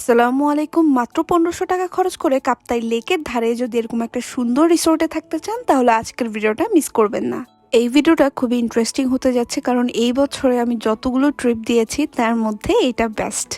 আসসালামু আলাইকুম। মাত্র পনেরোশো টাকা খরচ করে কাপ্তাই লেকের ধারে যদি এরকম একটা সুন্দর রিসোর্টে থাকতে চান, তাহলে আজকের ভিডিওটা মিস করবেন না। এই ভিডিওটা খুবই ইন্টারেস্টিং হতে যাচ্ছে কারণ এই বছরে আমি যতগুলো ট্রিপ দিয়েছি, তার মধ্যে এটা বেস্ট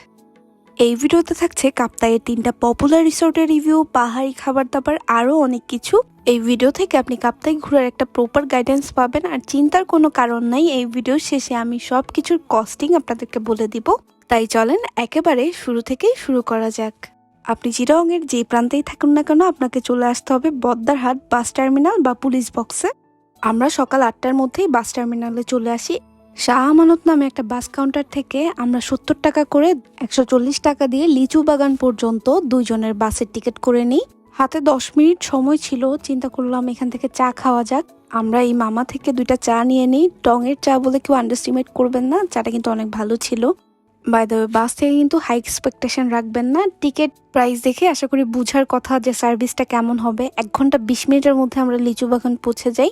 এই ভিডিওতে থাকছে কাপ্তাইয়ের তিনটা পপুলার রিসোর্টের রিভিউ পাহাড়ি খাবার দাবার আরও অনেক কিছু। এই ভিডিও থেকে আপনি কাপ্তাই ঘোরার একটা প্রপার গাইডেন্স পাবেন। আর চিন্তার কোনো কারণ নাই, এই ভিডিও শেষে আমি সব কিছুর কস্টিং আপনাদেরকে বলে দিব। তাই চলেন একেবারে শুরু থেকেই শুরু করা যাক। আপনি চিরঙের যে প্রান্তেই থাকুন না কেন, আপনাকে চলে আসতে হবে বদ্দারহাট বাস টার্মিনাল বা পুলিশ বক্সে। আমরা সকাল আটটার মধ্যেই বাস টার্মিনালে চলে আসি। শাহ আমানত নামে একটা বাস কাউন্টার থেকে আমরা সত্তর টাকা করে একশো চল্লিশ টাকা দিয়ে লিচু বাগান পর্যন্ত দুইজনের বাসের টিকিট করে নিই। হাতে দশ মিনিট সময় ছিল, চিন্তা করলাম এখান থেকে চা খাওয়া যাক। আমরা এই মামা থেকে দুইটা চা নিয়ে নিই। টঙের চা বলে কেউ আন্ডারস্টিমেট করবেন না, চাটা কিন্তু অনেক ভালো ছিল। বাই দ্য বাস থেকে কিন্তু হাই এক্সপেকটেশন রাখবেন না। টিকিট প্রাইস দেখে আশা করি বুঝার কথা যে সার্ভিসটা কেমন হবে। এক ঘণ্টা বিশ মিনিটের মধ্যে আমরা লিচু বাগান পৌঁছে যাই।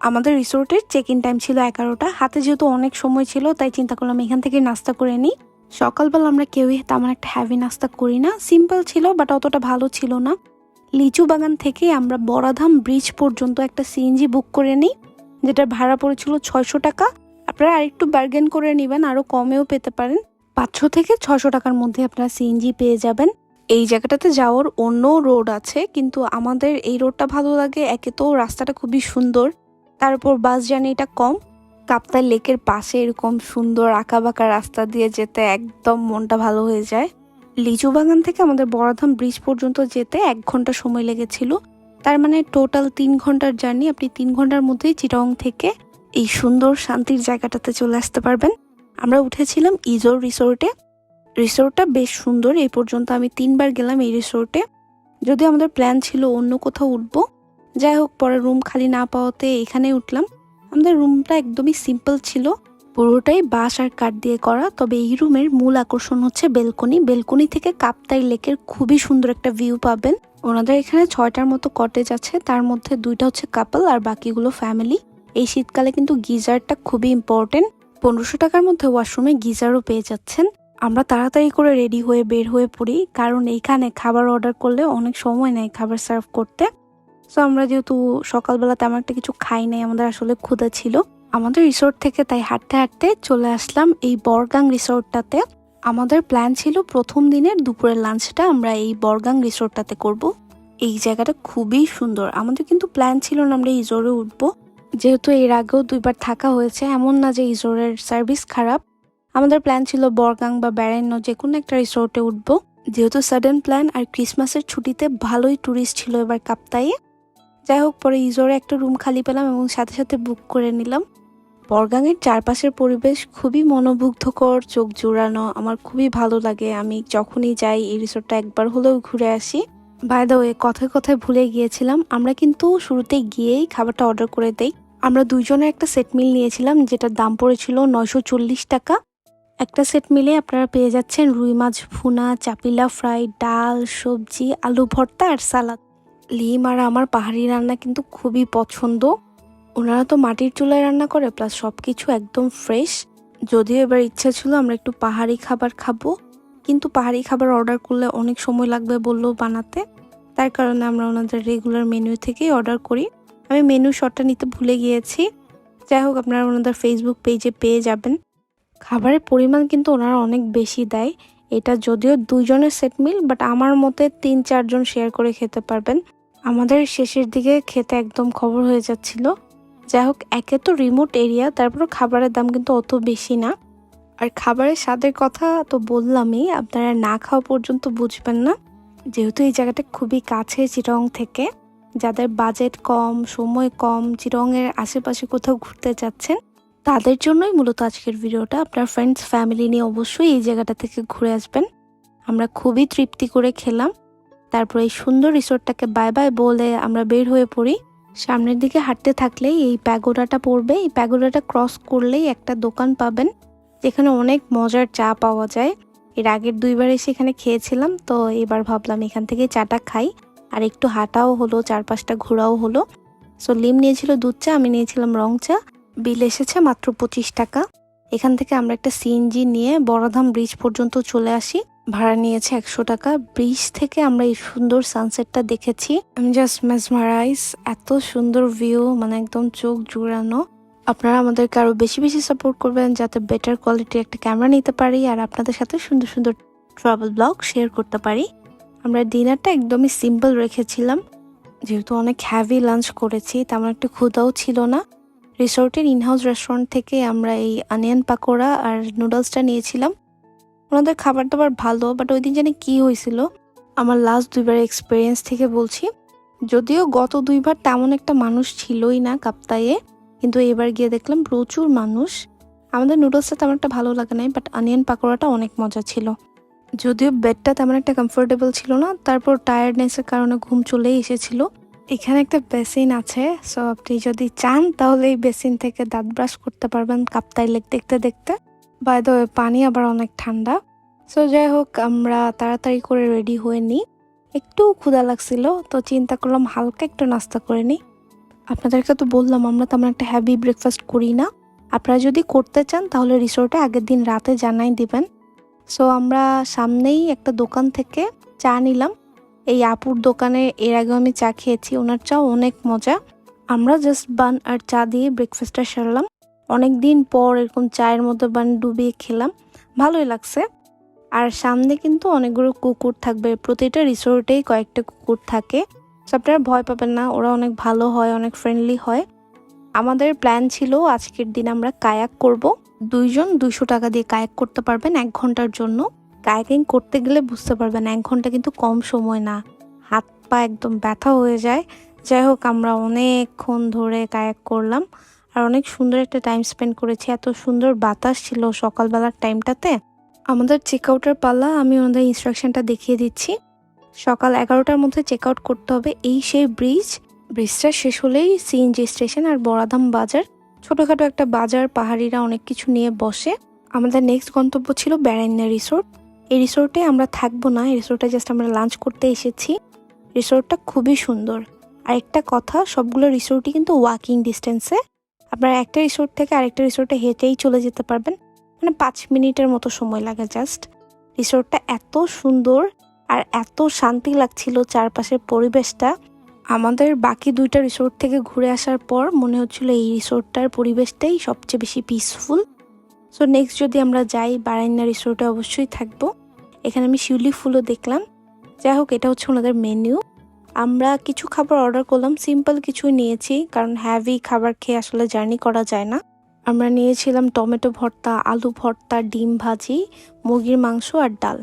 আমাদের রিসোর্টের চেক ইন টাইম ছিল এগারোটা। হাতে যেহেতু অনেক সময় ছিল, তাই চিন্তা করলাম এখান থেকে নাস্তা করে নিই। সকালবেলা আমরা কেউই তেমন একটা হ্যাভি নাস্তা করি না। সিম্পল ছিল বাট অতটা ভালো ছিল না। লিচু বাগান থেকে আমরা বড়াধাম ব্রিজ পর্যন্ত একটা সিএনজি বুক করে নিই, যেটার ভাড়া পড়েছিল ছয়শো টাকা। আপনারা আরেকটু বার্গেন করে নেবেন আরও কমেও পেতে পারেন। পাঁচশো থেকে ছশো টাকার মধ্যে আপনারা সিএনজি পেয়ে যাবেন। এই জায়গাটাতে যাওয়ার অন্য রোড আছে, কিন্তু আমাদের এই রোডটা ভালো লাগে। একে তো রাস্তাটা খুবই সুন্দর তারপর বাস জার্নিটা কম। কাপ্তাই লেকের পাশে এরকম সুন্দর আঁকাবাঁকা রাস্তা দিয়ে যেতে একদম মনটা ভালো হয়ে যায়। লিচু বাগান থেকে আমাদের বড়াধাম ব্রিজ পর্যন্ত যেতে এক ঘণ্টা সময় লেগেছিল। তার মানে টোটাল তিন ঘণ্টার জার্নি, আপনি তিন ঘণ্টার মধ্যেই চিটং থেকে এই সুন্দর শান্তির জায়গাটাতে চলে আসতে পারবেন। আমরা উঠেছিলাম ইজোর রিসোর্টে। রিসোর্টটা বেশ সুন্দর, এই পর্যন্ত আমি তিনবার গেলাম এই রিসোর্টে। যদি আমাদের প্ল্যান ছিল অন্য কোথাও উঠবো। যাই হোক, পরে রুম খালি না পাওয়াতে এখানে উঠলাম। আমাদের রুমটা একদমই সিম্পল ছিল। পুরোটাই বাঁশ আর কাঠ দিয়ে করা, তবে এই রুমের মূল আকর্ষণ হচ্ছে বেলকনি। বেলকনি থেকে কাপ্তাই লেকের খুবই সুন্দর একটা ভিউ পাবেন। ওনাদের এখানে ছয়টার মতো কটেজ আছে, তার মধ্যে দুইটা হচ্ছে কাপল আর বাকিগুলো ফ্যামিলি এই শীতকালে কিন্তু গিজারটা খুবই ইম্পর্টেন্ট পনেরোশো টাকার মধ্যে ওয়াশরুমে গিজারও পেয়ে যাচ্ছেন। আমরা তাড়াতাড়ি করে রেডি হয়ে বের হয়ে পড়ি, কারণ এইখানে খাবার অর্ডার করলে অনেক সময় নেয় খাবার সার্ভ করতে। সো আমরা যেহেতু সকালবেলা তেমন একটা কিছু খাই নাই, আমাদের আসলে ক্ষুধা ছিল। আমাদের রিসোর্ট থেকে তাই হাঁটতে হাঁটতে চলে আসলাম এই বরগাং রিসোর্টটাতে আমাদের প্ল্যান ছিল প্রথম দিনের দুপুরের লাঞ্চটা আমরা এই বরগাং রিসোর্টটাতে করব। এই জায়গাটা খুবই সুন্দর। আমাদের কিন্তু প্ল্যান ছিল না আমরা ইজোরে উঠবো। যেহেতু এর আগেও দুইবার থাকা হয়েছে, এমন না যে ইজোরের সার্ভিস খারাপ। আমাদের প্ল্যান ছিল বরগাং বা বেড়াইন্য যে কোনো একটা রিসোর্টে উঠবো। যেহেতু সাডেন প্ল্যান আর ক্রিসমাসের ছুটিতে ভালোই ট্যুরিস্ট ছিল এবার কাপ্তাইয়ে। যাই হোক, পরে ইজোরে একটা রুম খালি পেলাম এবং সাথে সাথে বুক করে নিলাম। বরগাংয়ের চারপাশের পরিবেশ খুবই মনোমুগ্ধকর, চোখ জোড়ানো, আমার খুবই ভালো লাগে। আমি যখনই যাই, এই রিসোর্টটা একবার হলেও ঘুরে আসি। বাই ওয়ে কথায় কথায় ভুলে গিয়েছিলাম, আমরা কিন্তু শুরুতে গিয়েই খাবারটা অর্ডার করে দেই। আমরা দুইজনের একটা সেট মিল নিয়েছিলাম, যেটার দাম পড়েছিল নয়শো চল্লিশ টাকা। একটা সেট মিলে আপনারা পেয়ে যাচ্ছেন রুই মাছ, ভুনা, চাপিলা ফ্রাই, ডাল, সবজি, আলু ভর্তা আর সালাদ। লিম আর আমার পাহাড়ি রান্না কিন্তু খুবই পছন্দ। ওনারা তো মাটির চুলায় রান্না করে, প্লাস সব কিছু একদম ফ্রেশ। যদিও এবার ইচ্ছা ছিল আমরা একটু পাহাড়ি খাবার খাব, কিন্তু পাহাড়ি খাবার অর্ডার করলে অনেক সময় লাগবে বলল বানাতে। তার কারণে আমরা ওনাদের রেগুলার মেনু থেকেই অর্ডার করি। আমি মেনু শটটা নিতে ভুলে গিয়েছি। যাই হোক, আপনারা ওনাদের ফেসবুক পেজে পেয়ে যাবেন। খাবারের পরিমাণ কিন্তু ওনারা অনেক বেশি দেয়। এটা যদিও দুইজনের সেট মিল বাট আমার মতে তিন, চারজন শেয়ার করে খেতে পারবেন। আমাদের শেষের দিকে খেতে একদম খবর হয়ে যাচ্ছিল। যাই হোক, একে তো রিমোট এরিয়া তারপর খাবারের দাম কিন্তু অত বেশি না। আর খাবারের স্বাদের কথা তো বললামই, আপনারা না খাওয়া পর্যন্ত বুঝবেন না। যেহেতু এই জায়গাটা খুবই কাছে চিরং থেকে। যাদের বাজেট কম, সময় কম চিরঙের আশেপাশে কোথাও ঘুরতে যাচ্ছেন, তাদের জন্যই মূলত আজকের ভিডিওটা। আপনার ফ্রেন্ডস ফ্যামিলি নিয়ে অবশ্যই এই জায়গাটা থেকে ঘুরে আসবেন। আমরা খুবই তৃপ্তি করে খেলাম। তারপর এই সুন্দর রিসোর্টটাকে বাই বাই বলে আমরা বের হয়ে পড়ি। সামনের দিকে হাঁটতে থাকলেই এই প্যাগোডাটা পড়বে। এই প্যাগোডাটা ক্রস করলেই একটা দোকান পাবেন, যেখানে অনেক মজার চা পাওয়া যায়। এর আগের দুইবার এসে এখানে খেয়েছিলাম, তো এবার ভাবলাম এখান থেকে চাটা খাই। আর একটু হাঁটাও হলো, চারপাশটা ঘোরাও হলো। সো লিম নিয়েছিল দুধ চা, আমি নিয়েছিলাম রং চা। বিল এসেছে মাত্র পঁচিশ টাকা। এখান থেকে আমরা একটা সিএনজি নিয়ে বড়ধাম ব্রিজ পর্যন্ত চলে আসি। ভাড়া নিয়েছে একশো টাকা। ব্রিজ থেকে আমরা এই সুন্দর সানসেটটা দেখেছি। আমি জাস্ট মেসমারাইজ এত সুন্দর ভিউ মানে একদম চোখ জুড়ানো। আপনারা আমাদেরকে আরও বেশি বেশি সাপোর্ট করবেন যাতে বেটার কোয়ালিটির একটা ক্যামেরা নিতে পারি আর আপনাদের সাথে সুন্দর সুন্দর ট্রাভেল ব্লগ শেয়ার করতে পারি। আমরা ডিনারটা একদমই সিম্পল রেখেছিলাম। যেহেতু অনেক হ্যাভি লাঞ্চ করেছি, তেমন একটা ক্ষুদাও ছিল না। রিসোর্টের ইনহাউস রেস্টুরেন্ট থেকে আমরা এই অনিয়ন পাকোড়া আর নুডলসটা নিয়েছিলাম। ওনাদের খাবার দাবার ভালো বাট ওই দিন জানি কী হয়েছিল, আমার লাস্ট দুইবার এক্সপিরিয়েন্স থেকে বলছি। যদিও গত দুইবার তেমন একটা মানুষ ছিলই না কাপ্তায়ে কিন্তু এবার গিয়ে দেখলাম প্রচুর মানুষ। আমাদের নুডলসটা তেমন একটা ভালো লাগে নাই বাট অনিয়ন পাকোড়াটা অনেক মজা ছিল। যদিও বেডটা তেমন একটা কমফোর্টেবল ছিল না, তারপর টায়ার্ডনেসের কারণে ঘুম চলেই এসেছিল। এখানে একটা বেসিন আছে সো আপনি যদি চান তাহলে এই বেসিন থেকে দাঁত ব্রাশ করতে পারবেন কাপ্তাই লেক দেখতে দেখতে। বাই দ্য পানি আবার অনেক ঠান্ডা। সো যাই হোক, আমরা তাড়াতাড়ি করে রেডি হয়ে নিই। একটু ক্ষুধা লাগছিল, তো চিন্তা করলাম হালকা একটু নাস্তা করে নিই। আপনাদেরকে তো বললাম, আমরা তেমন একটা হ্যাভি ব্রেকফাস্ট করি না। আপনারা যদি করতে চান তাহলে রিসোর্টে আগের দিন রাতে জানাই দিবেন। সো আমরা সামনেই একটা দোকান থেকে চা নিলাম। এই আপুর দোকানে এর আগে আমি চা খেয়েছি, ওনার চা অনেক মজা। আমরা জাস্ট বান আর চা দিয়ে ব্রেকফাস্টটা সারলাম। অনেক দিন পর এরকম চায়ের মতো বান ডুবিয়ে খেলাম। ভালোই লাগছে। আর সামনে কিন্তু অনেকগুলো কুকুর থাকবে। প্রতিটা রিসোর্টেই কয়েকটা কুকুর থাকে। So, আপনারা ভয় পাবেন না, ওরা অনেক ভালো হয়, অনেক ফ্রেন্ডলি হয়। আমাদের প্ল্যান ছিল আজকের দিন আমরা কায়াক করব। দুইজন দুইশো টাকা দিয়ে কায়াক করতে পারবেন এক ঘণ্টার জন্য। কায়াকিং করতে গেলে বুঝতে পারবেন এক ঘণ্টা কিন্তু কম সময় না। হাত পা একদম ব্যথা হয়ে যায়। যাই হোক, আমরা অনেকক্ষণ ধরে কায়াক করলাম। আর অনেক সুন্দর একটা টাইম স্পেন্ড করেছি। এত সুন্দর বাতাস ছিল সকালবেলার টাইমটাতে আমাদের চেক আউটের পাল্লা আমি ওনাদের ইনস্ট্রাকশনটা দেখিয়ে দিচ্ছি। সকাল এগারোটার মধ্যে চেক আউট করতে হবে এই সেই ব্রিজ ব্রিজটা শেষ হলেই সিএনজি স্টেশন আর বড়াদাম বাজার। ছোটখাটো একটা বাজার, পাহাড়িরা অনেক কিছু নিয়ে বসে। আমাদের নেক্সট গন্তব্য ছিল বেড়াইনা রিসোর্ট এই রিসোর্টে আমরা থাকব না, এই রিসোর্টে জাস্ট আমরা লাঞ্চ করতে এসেছি। রিসোর্টটা খুবই সুন্দর। আর একটা কথা, সবগুলো রিসোর্টই কিন্তু ওয়াকিং ডিস্টেন্সে আপনারা একটা রিসোর্ট থেকে আরেকটা রিসোর্টে হেঁটেই চলে যেতে পারবেন। মানে পাঁচ মিনিটের মতো সময় লাগে জাস্ট রিসোর্টটা এত সুন্দর আর এত শান্তি লাগছিল চারপাশের পরিবেশটা। আমাদের বাকি দুইটা রিসোর্ট থেকে ঘুরে আসার পর মনে হচ্ছিল এই রিসোর্টটার পরিবেশটাই সবচেয়ে বেশি পিসফুল সো নেক্সট যদি আমরা যাই, বারাইনা রিসোর্টে অবশ্যই থাকব। এখানে আমি শিউলি ফুলও দেখলাম। যাই হোক, এটা হচ্ছে ওনাদের মেনু আমরা কিছু খাবার অর্ডার করলাম সিম্পল কিছুই নিয়েছি, কারণ হ্যাভি খাবার খেয়ে আসলে জার্নি করা যায় না। আমরা নিয়েছিলাম টমেটো ভর্তা, আলু ভর্তা, ডিম ভাজি, মুরগির মাংস আর ডাল।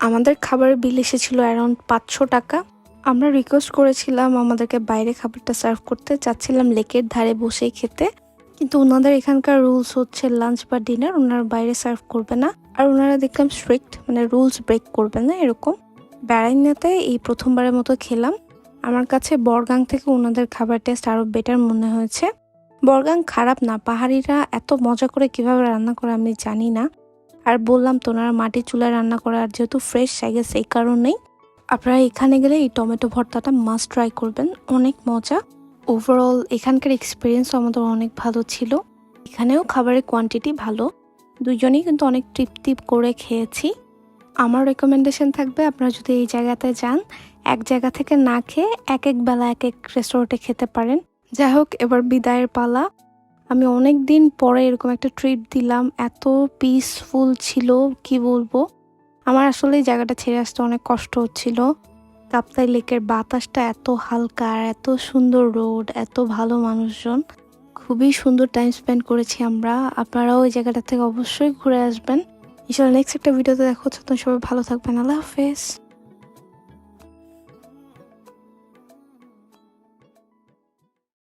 আমাদের খাবারের বিল এসেছিল অ্যারাউন্ড পাঁচশো টাকা। আমরা রিকোয়েস্ট করেছিলাম আমাদেরকে বাইরে খাবারটা সার্ভ করতে। চাচ্ছিলাম লেকের ধারে বসেই খেতে। কিন্তু ওনাদের এখানকার রুলস হচ্ছে লাঞ্চ বা ডিনার ওনারা বাইরে সার্ভ করবে না। আর ওনারা দেখলাম স্ট্রিক্ট মানে রুলস ব্রেক করবে না এরকম। বেড়াইনাতে এই প্রথমবারের মতো খেলাম। আমার কাছে বরগাং থেকে ওনাদের খাবার টেস্ট আরও বেটার মনে হয়েছে। বরগাং খারাপ না, পাহাড়িরা এত মজা করে কীভাবে রান্না করে আমি জানি না। আর বললাম তো ওনারা মাটির চুলায় রান্না করে, আর যেহেতু ফ্রেশ জায়গা সেই কারণেই। আপনারা এখানে গেলে এই টমেটো ভর্তাটা মাস্ট ট্রাই করবেন। অনেক মজা। ওভারঅল এখানকার এক্সপিরিয়েন্স আমাদের অনেক ভালো ছিল। এখানেও খাবারের কোয়ান্টিটি ভালো। দুজনেই কিন্তু অনেক তৃপ্তি করে খেয়েছি। আমার রেকমেন্ডেশন থাকবে, আপনারা যদি এই জায়গাতে যান, এক জায়গা থেকে না খেয়ে এক এক বেলা, এক এক রেস্টুরেন্টে খেতে পারেন। যাই হোক, এবার বিদায়ের পালা। আমি অনেক দিন পরে এরকম একটা ট্রিপ দিলাম। এত পিসফুল ছিল, কি বলব? আমার আসলে এই জায়গাটা ছেড়ে আসতে অনেক কষ্ট হচ্ছিল। কাপ্তাই লেকের বাতাসটা এত হালকা আর এত সুন্দর রোড, এত ভালো মানুষজন। খুবই সুন্দর টাইম স্পেন্ড করেছি আমরা। আপনারাও ওই জায়গাটা থেকে অবশ্যই ঘুরে আসবেন। ইনশাল্লাহ নেক্সট একটা ভিডিওতে দেখো তো সবাই ভালো থাকবেন। আল্লাহ হাফেজ।